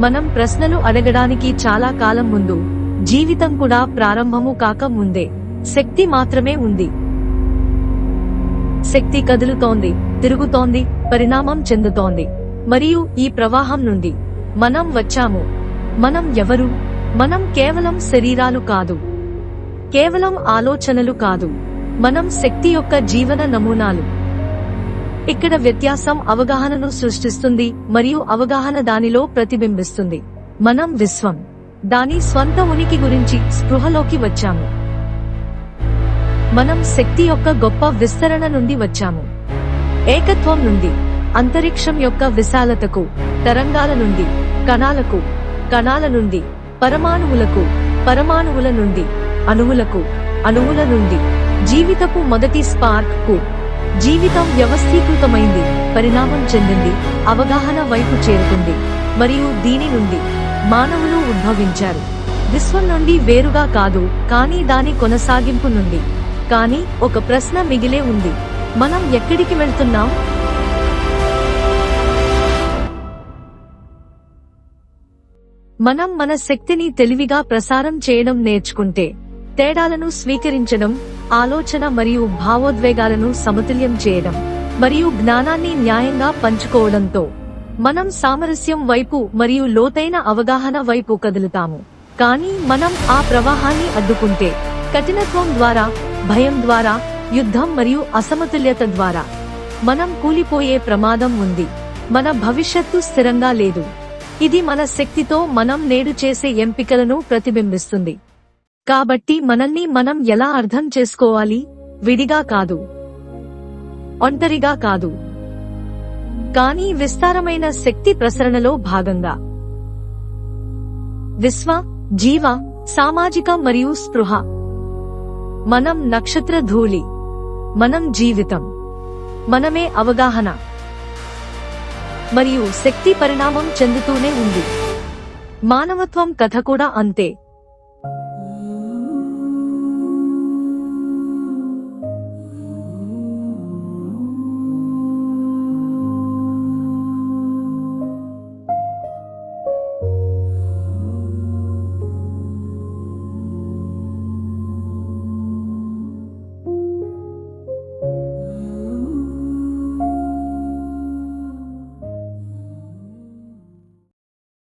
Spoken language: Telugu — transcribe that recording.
మనం ప్రశ్నలు అడగడానికి చాలా కాలం ముందు జీవితం కూడా ప్రారంభము కాక ముందే శక్తి మాత్రమే ఉంది. శక్తి కదులుతోంది తిరుగుతోంది పరిణామం చెందుతోంది. మరియు ఈ ప్రవాహం నుండి మనం వచ్చాము. మనం ఎవరు? మనం కేవలం శరీరాలు కాదు. కేవలం ఆలోచనలు కాదు. మనం శక్తి యొక్క జీవన నమూనాలు. ఇక్కడ వ్యత్యాసం అవగాహనను సృష్టిస్తుంది మరియు అవగాహన దానిలో ప్రతిబింబిస్తుంది. మనం విశ్వం దాని స్వంత ఉనికి గురించి స్పృహలోకి వచ్చాము. మనం శక్తి యొక్క గొప్ప విస్తరణ నుండి వచ్చాము. ఏకత్వం నుండి అంతరిక్షం యొక్క విశాలతకు తరంగాల నుండి కణాలకు కణాల నుండి పరమాణువులకు పరమాణువుల నుండి అణువులకు అణువుల నుండి జీవితపు మొదటి స్పార్క్కు జీవితం వ్యవస్థీకృతమైంది. పరిణామం చెందింది. అవగాహన వైపు చేరుకుంది. మరియు దీని నుండి మానవులు ఉద్భవించారు. విశ్వం నుండి వేరుగా కాదు కానీ దాని కొనసాగింపు నుండి. కానీ ఒక ప్రశ్న మిగిలే ఉంది. మనం ఎక్కడికి వెళ్తున్నాం? మనం మన శక్తిని తెలివిగా ప్రసారం చేయడం నేర్చుకుంటే తేడాలను స్వీకరించడం ఆలోచన మరియు భావోద్వేగాలను సమతుల్యం చేయడం మరియు జ్ఞానాన్ని న్యాయంగా పంచుకోవడంతో మనం సామరస్యం వైపు మరియు లోతైన అవగాహన వైపు కదులుతాము. కానీ మనం ఆ ప్రవాహాన్ని అడ్డుకుంటే కఠినత్వం ద్వారా భయం ద్వారా యుద్ధం మరియు అసమతుల్యత ద్వారా మనం కూలిపోయే ప్రమాదం ఉంది. మన భవిష్యత్తు స్థిరంగా లేదు. ఇది మన శక్తితో మనం నేడు చేసే ఎంపికలను ప్రతిబింబిస్తుంది. కాబట్టి మనల్ని మనం ఎలా అర్థం చేసుకోవాలి? విడిగా కాదు. ఒంటరిగా కాదు. కానీ విస్తారమైన శక్తి ప్రసరణలో భాగంగా. విశ్వ జీవ సామాజిక మరియు స్పృహ. మనం నక్షత్ర ధూళి. మనం జీవితం. మనమే అవగాహన. మరియు శక్తి పరిణామం చెందుతూనే ఉంది. మానవత్వం కథ కూడా అంతే.